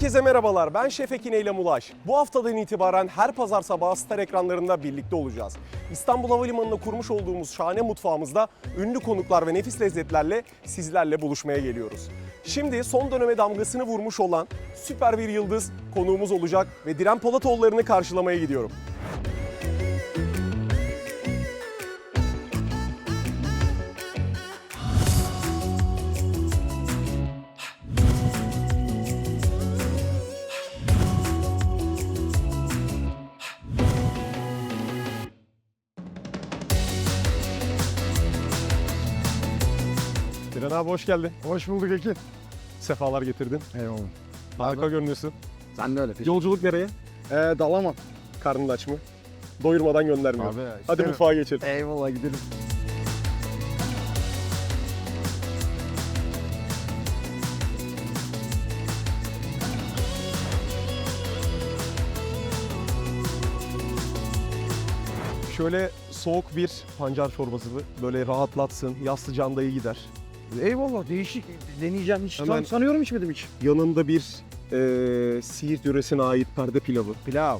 Herkese merhabalar. Ben Şef Ekin Eylem Ulaş. Bu haftadan itibaren her pazar sabahı Star ekranlarında birlikte olacağız. İstanbul Havalimanı'nda kurmuş olduğumuz şahane mutfağımızda ünlü konuklar ve nefis lezzetlerle sizlerle buluşmaya geliyoruz. Şimdi son döneme damgasını vurmuş olan süper bir yıldız konuğumuz olacak ve Diren Polatoğulları'nı karşılamaya gidiyorum. Diren abi hoş geldin. Hoş bulduk Ekin. Sefalar getirdin. Eyvallah. Harika görünüyorsun. Sen de öyle. Yolculuk nereye? Ee, dalamam. Karnın aç mı? Doyurmadan göndermiyor. Abi, Hadi işte- mutfağa geçelim. Eyvallah gidelim. Şöyle soğuk bir pancar çorbası böyle rahatlatsın, yaz sıcağında iyi gider. Eyvallah değişik. Deneyeceğim hiç. Hemen- San- sanıyorum içmedim hiç. Yanında bir e, Siirt yöresine ait perde pilavı. Pilav.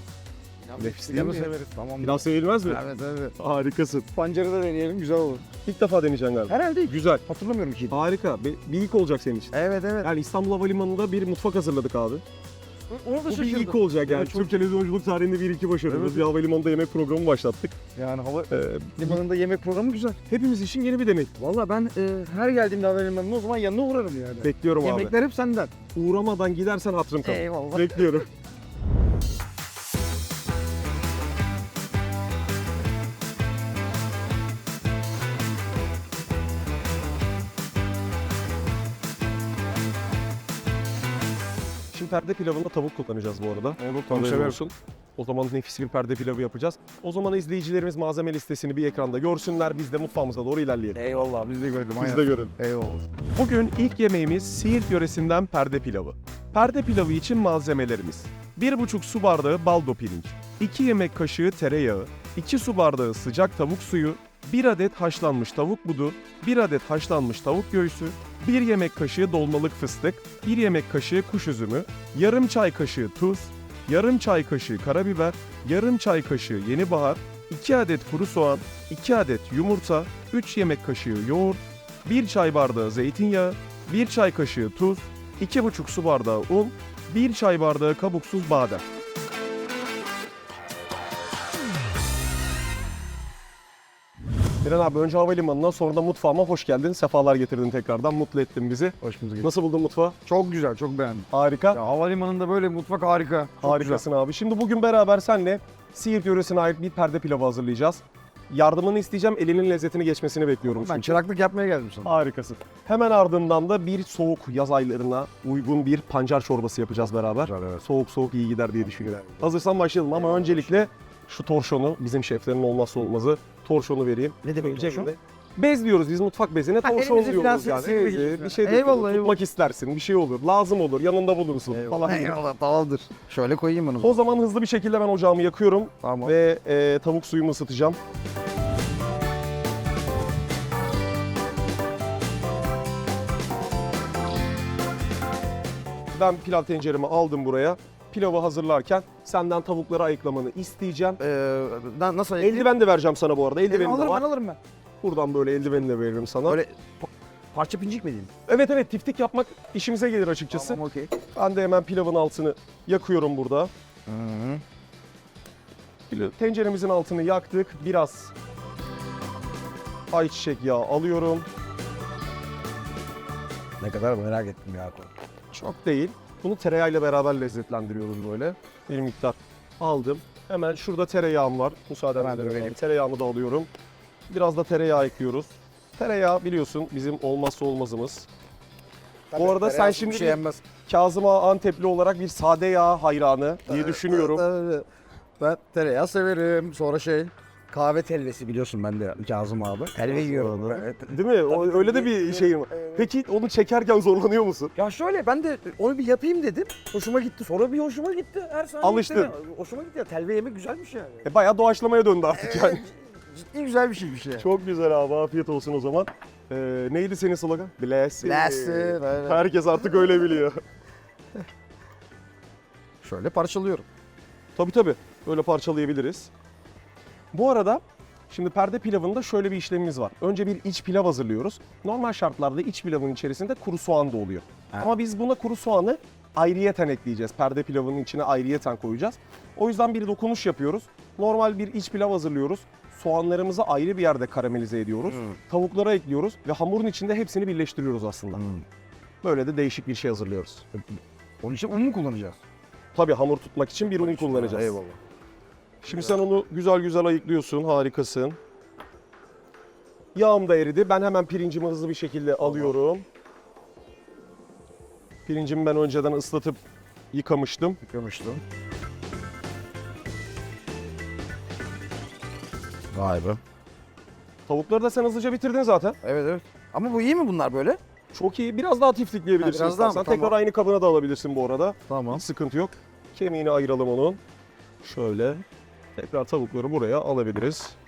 Nefis değil mi severiz. Tamam. Pilav sevilmez mi? Evet evet. Harikasın. Pancarı da deneyelim güzel olur. İlk defa deneyeceksin galiba. Herhalde hiç. Güzel. Hatırlamıyorum ki. Harika. Bir, bir ilk olacak senin için. Evet evet. Yani İstanbul Havalimanı'nda bir mutfak hazırladık abi. Onu da Bu bir şaşırdım. ilk olacak yani. Türk televizyonculuk tarihinde bir iki başarımız. Evet. Bir havalimanında yemek programı başlattık. Yani hava Ee, limanında yemek programı güzel. hepimiz için yeni bir deney. Valla ben e, her geldiğimde havalimanına o zaman yanına uğrarım yani. Bekliyorum abi. Yemekler hep senden. Uğramadan gidersen hatırım kalır. Eyvallah. Bekliyorum. perde pilavında tavuk kullanacağız bu arada. Haberin olsun. O zaman nefis bir perde pilavı yapacağız. O zaman izleyicilerimiz malzeme listesini bir ekranda görsünler. Biz de mutfağımıza doğru ilerleyelim. Eyvallah biz de gördüm. Biz de görelim. Eyvallah. Bugün ilk yemeğimiz Siirt yöresinden perde pilavı. Perde pilavı için malzemelerimiz. 1,5 su bardağı baldo pirinç, 2 yemek kaşığı tereyağı, 2 su bardağı sıcak tavuk suyu, 1 adet haşlanmış tavuk budu, 1 adet haşlanmış tavuk göğsü, 1 yemek kaşığı dolmalık fıstık, 1 yemek kaşığı kuş üzümü, yarım çay kaşığı tuz, yarım çay kaşığı karabiber, yarım çay kaşığı yeni bahar, 2 adet kuru soğan, 2 adet yumurta, 3 yemek kaşığı yoğurt, 1 çay bardağı zeytinyağı, 1 çay kaşığı tuz, 2,5 su bardağı un, 1 çay bardağı kabuksuz badem. Miran abi önce havalimanına sonra da mutfağıma hoş geldin. Sefalar getirdin tekrardan. Mutlu ettin bizi. Hoş bulduk. Nasıl buldun mutfağı? Çok güzel, çok beğendim. Harika. Ya havalimanında böyle mutfak harika. Çok Harikasın abi. Şimdi bugün beraber senle Siirt yöresine ait bir perde pilavı hazırlayacağız. Yardımını isteyeceğim. Elinin lezzetini geçmesini bekliyorum. güzel. Ben çünkü. çıraklık yapmaya geldim sana. Harikasın. Hemen ardından da bir soğuk yaz aylarına uygun bir pancar çorbası yapacağız beraber. Güzel, evet. Soğuk soğuk iyi gider diye düşünüyorum. Güzel. Hazırsan başlayalım ama öncelikle şu torşonu, bizim şeflerin olmazsa olmazı torşonu vereyim. Ne demek torşon? Bez diyoruz biz mutfak bezine, torşon elimizi diyoruz yani. Ee, bir şey de Eyvallah, tutmak eyvallah. istersin, bir şey olur, lazım olur, yanında bulunsun falan. Eyvallah tamamdır. Şöyle koyayım onu. O zaman hızlı bir şekilde ben ocağımı yakıyorum Tamam. ve e, tavuk suyumu ısıtacağım. Ben pilav tenceremi aldım buraya. Pilavı hazırlarken senden tavukları ayıklamanı isteyeceğim. Ee, na- nasıl ayıklayayım? Eldiven de vereceğim sana bu arada. Eldivenim de alırım var. ben alırım ben. Buradan böyle eldiveni de veririm sana. Böyle pa- parça pincik mi diyeyim? Evet evet tiftik yapmak işimize gelir açıkçası. Tamam okey. Ben de hemen pilavın altını yakıyorum burada. Hı -hı. Pilav- Tenceremizin altını yaktık. Biraz ayçiçek yağı alıyorum. Ne kadar merak ettim ya. Çok değil. Bunu tereyağıyla beraber lezzetlendiriyoruz böyle. Bir miktar aldım. Hemen şurada tereyağım var. Müsaade Ben de ederim. vereyim. Tereyağımı da alıyorum. Biraz da tereyağı ekliyoruz. Tereyağı biliyorsun bizim olmazsa olmazımız. Bu arada sen şimdi şey yenmez. Kazım Ağa Antepli olarak bir sade yağ hayranı diye düşünüyorum. Tabii. Ben tereyağı severim. Sonra şey kahve telvesi biliyorsun ben de Kazım abi. Telve yiyorum. Evet. Değil mi? O, öyle de bir şeyim var. Peki onu çekerken zorlanıyor musun? Ya şöyle ben de onu bir yapayım dedim. Hoşuma gitti. Sonra bir hoşuma gitti. Her saniye Alıştın. işte. Hoşuma gitti ya. Telve yemek güzelmiş yani. E, bayağı doğaçlamaya döndü artık yani. Evet, Ciddi güzel bir şeymiş ya. Çok güzel abi. Afiyet olsun o zaman. Ee, neydi senin slogan? Bless. Bless, evet. Herkes artık öyle biliyor. Şöyle parçalıyorum. Tabii tabii. Böyle parçalayabiliriz. Bu arada şimdi perde pilavında şöyle bir işlemimiz var. Önce bir iç pilav hazırlıyoruz. Normal şartlarda iç pilavın içerisinde kuru soğan da oluyor. Ha. Ama biz buna kuru soğanı ayrıyeten ekleyeceğiz. Perde pilavının içine ayrıyeten koyacağız. O yüzden bir dokunuş yapıyoruz. Normal bir iç pilav hazırlıyoruz. Soğanlarımızı ayrı bir yerde karamelize ediyoruz. Hmm. Tavuklara ekliyoruz ve hamurun içinde hepsini birleştiriyoruz aslında. Böyle de değişik bir şey hazırlıyoruz. Onun için un mu kullanacağız? Tabii hamur tutmak için bir un kullanacağız. Eyvallah. Şimdi sen onu güzel güzel ayıklıyorsun. Harikasın. Yağım da eridi. Ben hemen pirincimi hızlı bir şekilde alıyorum. Pirincimi ben önceden ıslatıp yıkamıştım. Yıkamıştım. Vay be. Tavukları da sen hızlıca bitirdin zaten. Evet evet. Ama bu iyi mi bunlar böyle? Çok iyi. Biraz daha tiftikleyebilirsin Ha, biraz daha mı? istersen. Tekrar Tamam. aynı kabına da alabilirsin bu arada. Tamam. Hiç sıkıntı yok. Kemiğini ayıralım onun. Şöyle. Tekrar tavukları buraya alabiliriz.